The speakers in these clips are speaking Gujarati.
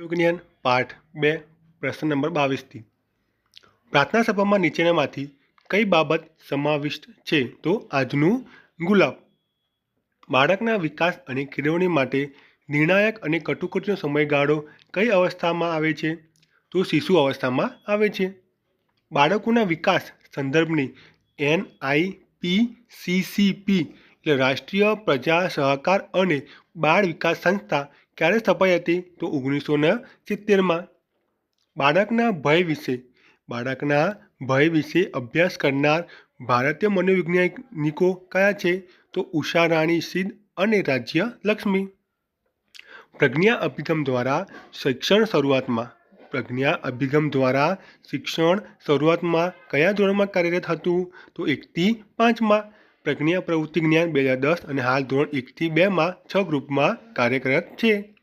વિજ્ઞાન પાઠ બે, પ્રશ્ન નંબર બાવીસથી. પ્રાર્થના સભામાં નીચેનામાંથી કઈ બાબત સમાવિષ્ટ છે? તો આજનું ગુલાબ. બાળકના વિકાસ અને કેળવણી માટે નિર્ણાયક અને કટોકટીનો સમયગાળો કઈ અવસ્થામાં આવે છે? તો શિશુ અવસ્થામાં આવે છે. બાળકોના વિકાસ સંદર્ભની એન આઈ પી સીસીપી એટલે રાષ્ટ્રીય પ્રજા સહકાર અને બાળ વિકાસ સંસ્થા ક્યારે સ્થપાઈ હતી? તો ઓગણીસો ને સિત્તેરમાં બાળકના ભય વિશે. બાળકના ભય વિશે અભ્યાસ કરનાર ભારતીય મનોવૈજ્ઞાનિકો કયા છે? તો ઉષા રાણી સિદ્ધ અને રાજ્ય લક્ષ્મી. પ્રજ્ઞા અભિગમ દ્વારા શિક્ષણ શરૂઆતમાં. પ્રજ્ઞા અભિગમ દ્વારા શિક્ષણ શરૂઆતમાં કયા ધોરણમાં કાર્યરત હતું? તો એકથી પાંચમાં. પ્રજ્ઞા પ્રવૃત્તિ જ્ઞાન બે હજાર દસ અને હાલ ધોરણ એકથી બેમાં છ ગ્રુપમાં કાર્યરત છે.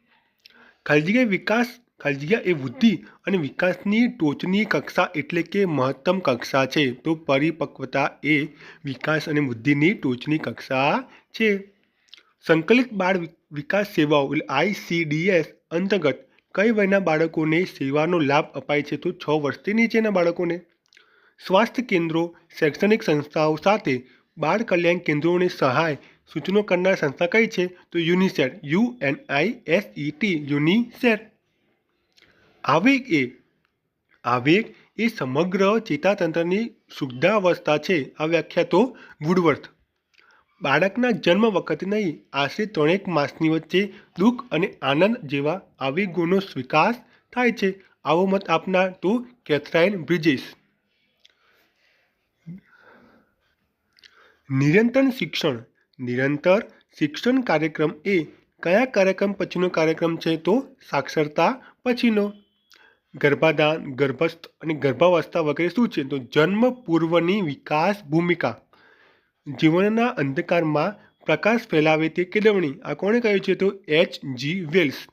ખાલી વિકાસ ખાલી એ વૃદ્ધિ અને વિકાસની ટોચની કક્ષા એટલે કે મહત્તમ કક્ષા છે. તો પરિપક્વતા એ વિકાસ અને વૃદ્ધિની ટોચની કક્ષા છે. સંકલિત બાળ વિકાસ સેવાઓ એટલે આઈસીડીએસ અંતર્ગત કઈ વયના બાળકોને સેવાનો લાભ અપાય છે? તો છ વર્ષથી નીચેના બાળકોને. સ્વાસ્થ્ય કેન્દ્રો, શૈક્ષણિક સંસ્થાઓ સાથે બાળ કલ્યાણ કેન્દ્રોની સહાય સૂચનો કરનાર સંસ્થા કઈ છે? તો યુનિસેટ U N I S E T યુનિસેટ આવેગ એ આવેગ એ સમગ્ર ચેતાતંત્રની શુદ્ધાવસ્થા છે. આ વ્યાખ્યા તો વુડવર્થ બાળકના જન્મ વખતે નહીં, આશરે ત્રણેક માસની વચ્ચે દુઃખ અને આનંદ જેવા આવેગોનો વિકાસ થાય છે. આવો મત આપનાર તો કેથરાઇન બ્રિજેસ નિરંતર શિક્ષણ. નિરંતર શિક્ષણ કાર્યક્રમ એ કયા કાર્યક્રમ પછીનો કાર્યક્રમ છે તો સાક્ષરતા પછીનો. ગર્ભાધાન, ગર્ભસ્થ અને ગર્ભાવસ્થા વગેરે શું છે? તો જન્મ પૂર્વની વિકાસ ભૂમિકા. જીવનના અંધકારમાં પ્રકાશ ફેલાવે તે કેળવણી. આ કોણે કહ્યું છે તો એચ જી વેલ્સ.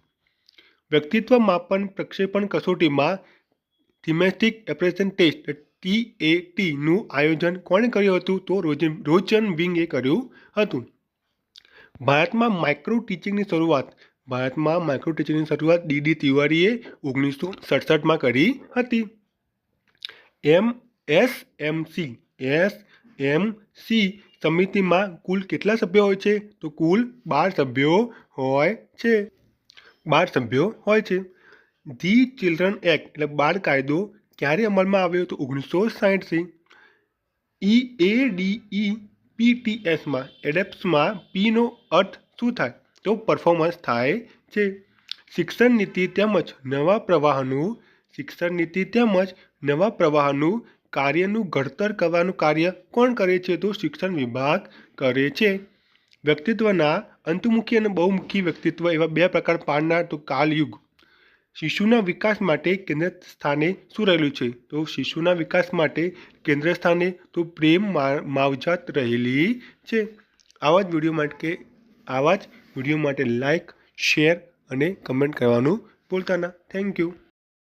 વ્યક્તિત્વ માપન, પ્રક્ષેપણ કસોટીમાં થિમેટિક એપ્રેઝન ટેસ્ટ ટીનું આયોજન કોણે કર્યું હતું? તો રોજન, રોચન વિંગે કર્યું હતું. ભારતમાં માઇક્રો ટીચિંગની શરૂઆત, ભારતમાં માઇક્રો ટીચિંગની શરૂઆત ડીડી તિવારીએ ઓગણીસો સડસઠમાં કરી હતી. M S M C, S M C સમિતિમાં કુલ કેટલા સભ્યો હોય છે? તો કુલ બાર સભ્યો હોય છે. બાર સભ્યો હોય છે. ધી ચિલ્ડ્રન એક્ટ, એટલે બાળ કાયદો ક્યારે અમલમાં આવ્યો તો ઓગણીસો સાહીઠથી ઈ એ ડી ઈ એસમાં એડેપ્સમાં પીનો અર્થ શું થાય? તો પરફોર્મન્સ થાય છે. શિક્ષણ નીતિ તેમજ નવા પ્રવાહનું, શિક્ષણ નીતિ તેમજ નવા પ્રવાહનું કાર્યનું ઘડતર કરવાનું કાર્ય કોણ કરે છે? તો શિક્ષણ વિભાગ કરે છે. વ્યક્તિત્વના અંતમુખી અને બહુમુખી વ્યક્તિત્વ એવા બે પ્રકાર પાડનાર તો કાલયુગ. શિશુના વિકાસ માટે કેન્દ્ર સ્થાને શું રહેલું છે? તો શિશુના વિકાસ માટે કેન્દ્ર સ્થાને તો પ્રેમ માવજાત રહેલી છે. આવા જ વીડિયો માટે, આવા જ વીડિયો માટે લાઈક શેર અને કમેન્ટ કરવાનું ભૂલતા ના. Thank you